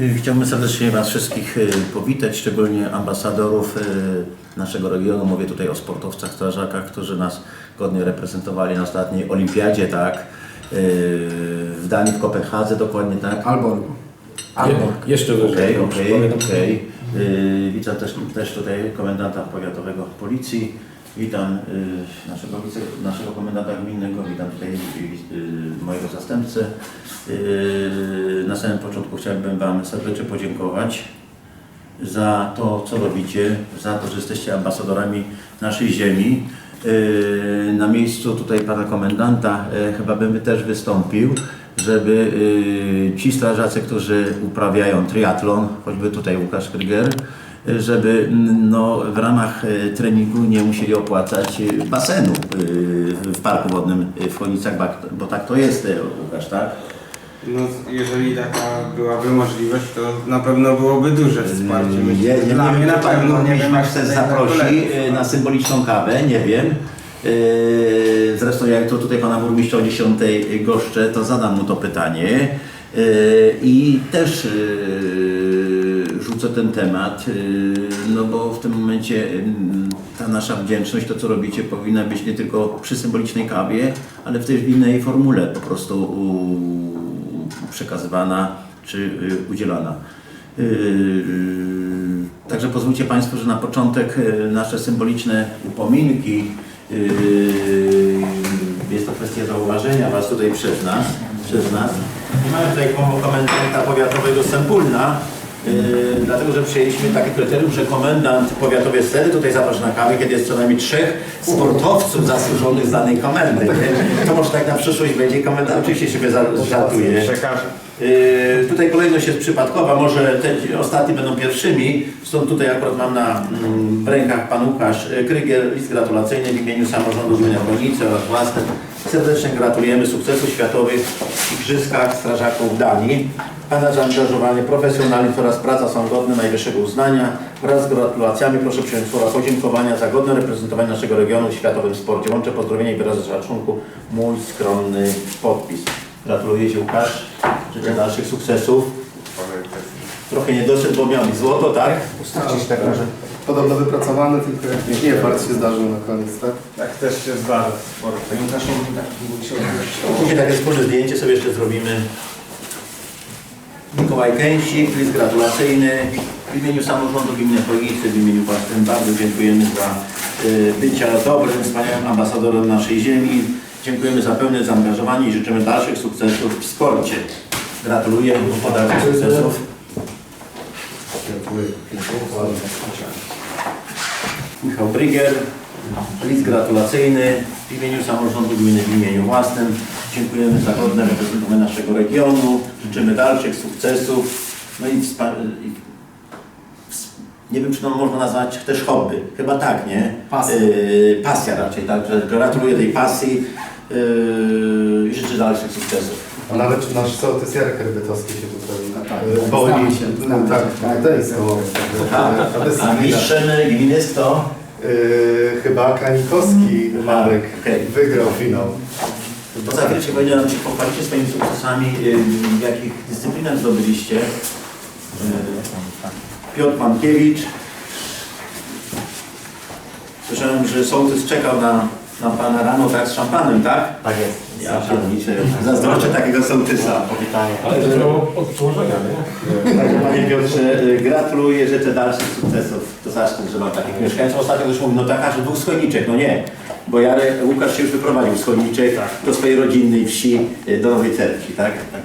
Y, Chciałbym serdecznie Was wszystkich y, powitać, szczególnie ambasadorów y, naszego regionu. Mówię tutaj o sportowcach, strażakach, którzy nas godnie reprezentowali na ostatniej olimpiadzie, tak? W Danii, w Kopenhadze dokładnie, tak? Albo. Albo. Jeszcze wyżej. Okej, okej, okej. Witam też, też tutaj komendanta powiatowego policji. Witam y, naszego, wice- naszego komendanta gminnego, witam tutaj y, mojego zastępcę. Y, Na samym początku chciałbym Wam serdecznie podziękować za to, co robicie, za to, że jesteście ambasadorami naszej ziemi. Na miejscu tutaj pana komendanta chyba bym też wystąpił, żeby ci strażacy, którzy uprawiają triatlon, choćby tutaj Łukasz Kryger, żeby mm, no, w ramach yy, treningu nie musieli opłacać yy, basenu yy, w parku wodnym w Chojnicach, bo- tak to jest, Łukasz, tak? No, jeżeli taka byłaby możliwość, to na pewno byłoby duże wsparcie. Nie, Myślę, nie, nie Dla wiem, mnie na pewno, nie burmistrz wiem jak tutaj zaprosi na symboliczną kawę, nie wiem. Zresztą jak to tutaj pana burmistrza o 10 goszczę, to zadam mu to pytanie. I też rzucę ten temat, y, no bo w tym momencie y, ta nasza wdzięczność, to co robicie, powinna być nie tylko przy symbolicznej kawie, ale w też w innej formule po prostu przekazywana czy y, udzielana. Także pozwólcie Państwo, że na początek nasze symboliczne upominki. Jest to kwestia zauważenia Was tutaj przez nas. Przez nas. Mamy tutaj kom- komendanta powiatowego Sempulna, yy, dlatego że przyjęliśmy takie kryterium, że komendant powiatowy wtedy tutaj zaprasza na kawę, kiedy jest co najmniej trzech sportowców zasłużonych z danej komendy. To może tak na przyszłość będzie komendant, oczywiście żartuję. Przekażę. Yy, tutaj kolejność jest przypadkowa, może te ostatni będą pierwszymi, stąd tutaj akurat mam na mm, w rękach pan Łukasz Krygier, list gratulacyjny w imieniu samorządu gminy Chojnice oraz własnym. Serdecznie gratulujemy sukcesów światowych w Igrzyskach Strażaków Danii. Pana zaangażowanie, profesjonalizm oraz praca są godne najwyższego uznania. Wraz z gratulacjami proszę przyjąć słowa podziękowania za godne reprezentowanie naszego regionu w światowym sporcie. Łączę pozdrowienia i wyrazy szacunku. Mój skromny podpis. Gratuluję Ci Łukasz. Życzę dalszych sukcesów. Trochę nie doszedł, bo miał złoto, tak? Ustawić tak, że podobno wypracowany, tylko jakiś nie fart się zdarzył na koniec, tak? Tak też się zdarza w sporcie. Później takie wspólne zdjęcie sobie jeszcze zrobimy. Mikołaj Kęsik, list gratulacyjny. W imieniu samorządu gminy Chojnicy, w imieniu własnym bardzo dziękujemy za y, bycia dobrym, wspaniałym ambasadorem naszej ziemi. Dziękujemy za pełne zaangażowanie i życzymy dalszych sukcesów w sporcie. Gratuluję dalszych sukcesów. Michał Brygier, list gratulacyjny w imieniu samorządu gminy, w imieniu własnym. Dziękujemy za godne reprezentowanie naszego regionu. Życzymy dalszych sukcesów. No i, nie wiem, czy to można nazwać też hobby. Chyba tak, nie? Pasja. Yy, pasja raczej, także gratuluję tej pasji i życzę dalszych sukcesów. A nawet nasz sołtys Jarek Herbytowski się tutaj tak, e, tak, boi. znamy się, No, znamy tak, się, tak. to jest to. A, A bez a mistrzem gminy jest to? Yy, chyba Kranikowski Marek okej. wygrał finał. To za chwileczkę będzie nam się pochwalicie swoimi sukcesami, yy, w jakich dyscyplinach zdobyliście. Yy, Piotr Mankiewicz. Słyszałem, że sołtys czekał na, na pana rano tak z szampanem, tak? Tak jest. Ja zazdroszczę takiego sołtysa. Powitanie. Ale to było od przełożenia, nie? Także Panie Piotrze, y, gratuluję, życzę dalszych sukcesów. To zaszczyt, że mam takich mieszkańców. Ostatnio też mówił, no tak, aż dwóch schojniczek. No nie, bo Jarek, Łukasz się już wyprowadził z schojniczek do swojej rodzinnej wsi, y, do Nowej Cerki, tak? Tak